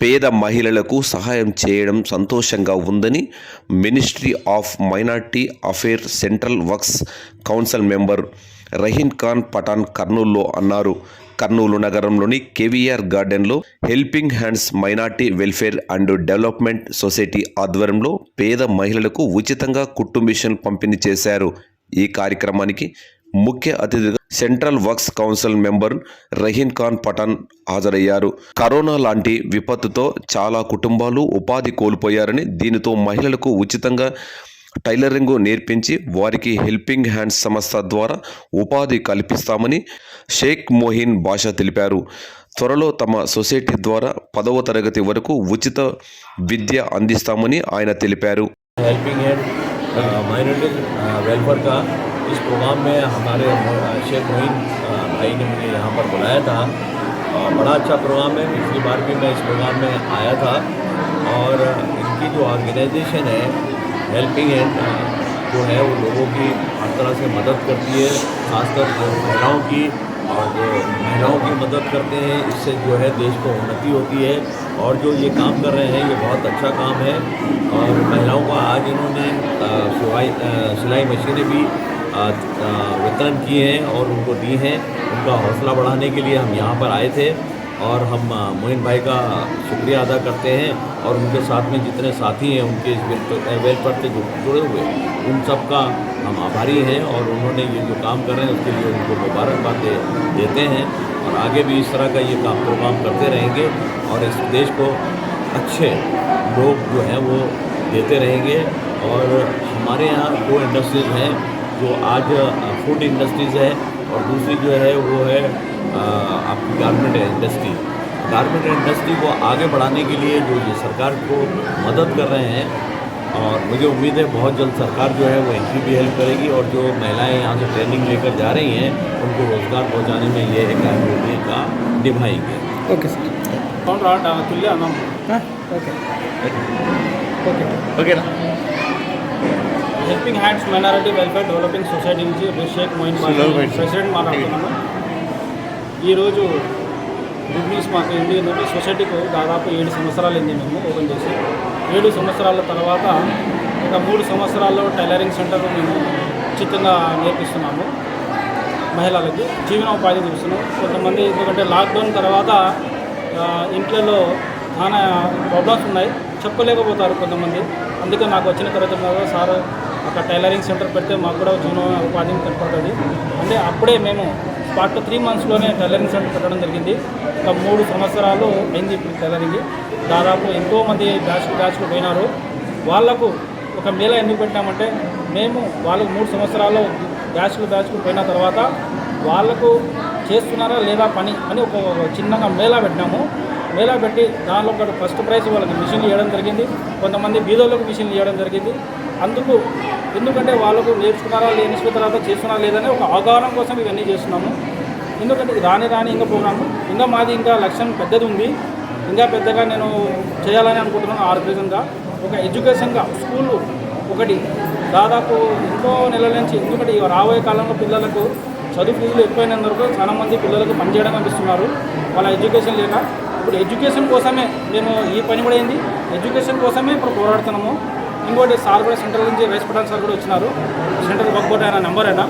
పేద మహిళలకు సహాయం చేయడం సంతోషంగా ఉందని ministry of minority affair central works council member Raheen Khan Pathan కర్నూలులో అన్నారు. కర్నూలు నగరంలోని కేవీఆర్ గార్డెన్లో helping hands minority welfare and development society ఆధ్వర్యంలో పేద మహిళలకు ఉచితంగా కుట్టు మిషన్ పంపిణీ చేశారు. ఈ కార్యక్రమానికి ముఖ్య అతిథిగా central works council member Raheen Khan Pathan హాజరయ్యారు. కరోనా లాంటి విపత్తుతో చాలా కుటుంబాలు ఉపాధి కోల్పోయారని దీనితో మహిళలకు ఉచితంగా టైలరింగ్ నేర్పించి వారికి హెల్పింగ్ హ్యాండ్స్ సంస్థ ద్వారా ఉపాధి కల్పిస్తామని షేక్ మోహిన్ బాషా తెలిపారు. త్వరలో తమ సొసైటీ ద్వారా పదవ తరగతి వరకు ఉచిత విద్య అందిస్తామని ఆయన తెలిపారు. హెల్పింగ్ హ్యాండ్ माइनॉरिटी वेलफेयर का। इस प्रोग्राम में हमारे शेख मोइन भाई ने मुझे यहाँ पर बुलाया था। बड़ा अच्छा प्रोग्राम है। पिछली बार भी मैं इस प्रोग्राम में आया था। और इनकी जो ऑर्गेनाइजेशन है हेल्पिंग हैंड जो है वो लोगों की हर तरह से मदद करती है, खासकर महिलाओं की। और जो महिलाओं की मदद करते हैं, इससे जो है देश को उन्नति होती है। और जो ये काम कर रहे हैं, ये बहुत अच्छा काम है। और महिलाओं को आज इन्होंने सिलाई सिलाई मशीनें भी वितरण किए हैं और उनको दी हैं। उनका हौसला बढ़ाने के लिए हम यहाँ पर आए थे। और हम मोइन भाई का शुक्रिया अदा करते हैं और उनके साथ में जितने साथी हैं उनके इस वेलफेयर से जुड़े हुए उन सब का हम आभारी हैं और उन्होंने ये जो काम कर रहे हैं उसके लिए उनको मुबारकबाद दे, देते हैं और आगे भी इस तरह का ये काम प्रोग्राम करते रहेंगे और इस देश को अच्छे लोग जो हैं वो देते रहेंगे और हमारे यहाँ दो इंडस्ट्रीज़ हैं जो आज फ़ूड इंडस्ट्रीज़ है और दूसरी जो है वो है आपकी गारमेंट इंडस्ट्री गारमेंट इंडस्ट्री को आगे बढ़ाने के लिए जो ये सरकार को मदद कर रहे हैं और मुझे उम्मीद है बहुत जल्द सरकार जो है वो इनकी भी हेल्प करेगी और जो महिलाएँ यहाँ से ट्रेनिंग लेकर जा रही हैं उनको रोज़गार पहुँचाने में ये एक अहम भूमिका निभाएँगे। ओके सर कौन रहा okay okay okay helping hands minority welfare developing society నుంచి షేక్ మోయిన్ ప్రెసిడెంట్ మాట్లాడుతున్నాను ఈరోజు గుడ్ న్యూస్ మాకు ఏంటి ఏంటంటే సొసైటీకి దాదాపు ఏడు సంవత్సరాలు అయింది మేము ఓపెన్ చేసి. ఏడు సంవత్సరాల తర్వాత ఒక మూడు సంవత్సరాల్లో టైలరింగ్ సెంటర్ మేము ఉచితంగా నేర్పిస్తున్నాము మహిళలకి. జీవనోపాధి చూస్తున్నాం కొంతమంది ఎందుకంటే లాక్డౌన్ తర్వాత ఆ, ఇంట్లలో చాలా ప్రాబ్లమ్స్ ఉన్నాయి. చెప్పలేకపోతారు కొంతమంది. అందుకే నాకు వచ్చిన తర్వాత సార్ అక్కడ టైలరింగ్ సెంటర్ పెడితే మాకు కూడా జీవన ఉపాధిని కనపడుతుంది అంటే అప్పుడే మేము స్పాట్ త్రీ మంత్స్లోనే టైలరింగ్ సెంటర్ పెట్టడం జరిగింది. ఒక మూడు సంవత్సరాలు అయింది ఇప్పుడు టైలరింగ్. దాదాపు ఎంతోమంది బ్యాచ్ బ్యాచ్లు పోయినారు. వాళ్ళకు ఒక మేళ ఎందుకు పెట్టామంటే మేము వాళ్ళకు మూడు సంవత్సరాలు బ్యాచ్లు బ్యాచ్లు పోయిన తర్వాత వాళ్ళకు చేస్తున్నారా లేదా పని అని ఒక ఒక చిన్నగా మేళా పెట్టినాము మేళా పెట్టి దానిలో ఒకటి ఫస్ట్ ప్రైజ్ వాళ్ళకి మిషన్లు ఇవ్వడం జరిగింది. కొంతమంది బీదోళ్ళకు మిషన్లు ఇవ్వడం జరిగింది. అందుకు ఎందుకంటే వాళ్ళకు నేర్చుకున్నారా లేని తర్వాత చేస్తున్నారా లేదని ఒక అవగాహన కోసం ఇవన్నీ చేస్తున్నాము. ఎందుకంటే ఇది రాని రాని ఇంకా పోరాము. ఇంకా మాది ఇంకా లక్ష్యం పెద్దది ఉంది. ఇంకా పెద్దగా నేను చేయాలని అనుకుంటున్నాను ఆర్గనైజంగా ఒక ఎడ్యుకేషన్గా స్కూల్ ఒకటి. దాదాపు ఎంతో నెలల నుంచి ఎందుకంటే రాబోయే కాలంలో పిల్లలకు చదువు ఫీజులు ఎక్కువైనందుకు చాలామంది పిల్లలకు పనిచేయడం అనిపిస్తున్నారు వాళ్ళ ఎడ్యుకేషన్ లేక. ఇప్పుడు ఎడ్యుకేషన్ కోసమే మేము ఈ పని కూడా అయింది. ఎడ్యుకేషన్ కోసమే ఇప్పుడు పోరాడుతున్నాము. ఇంకోటి సార్ కూడా సెంట్రల్ నుంచి రైస్ పటాన్ సార్ కూడా వచ్చినారు. సెంట్రల్ వర్క్ బోర్డ్ ఆయన నెంబర్ అయినా.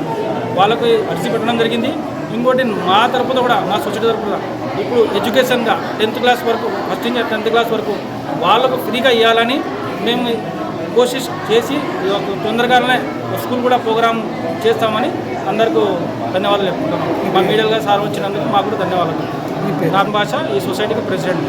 వాళ్ళకి అర్జీ పెట్టడం జరిగింది. ఇంకోటి మా తరపున కూడా మా సొసైటీ తరపున ఇప్పుడు ఎడ్యుకేషన్గా టెన్త్ క్లాస్ వరకు ఫస్ట్ నుంచి టెన్త్ క్లాస్ వరకు వాళ్ళకు ఫ్రీగా ఇవ్వాలని మేము కోషిష్ చేసి తొందరగానే స్కూల్ కూడా ప్రోగ్రామ్ చేస్తామని అందరికీ ధన్యవాదాలు చెప్పుకుంటున్నాం. మా మీడియాగా సార్ వచ్చినందుకు మాకు కూడా ధన్యవాదాలు. రామ్ భాష ఈ సొసైటీకి ప్రెసిడెంట్.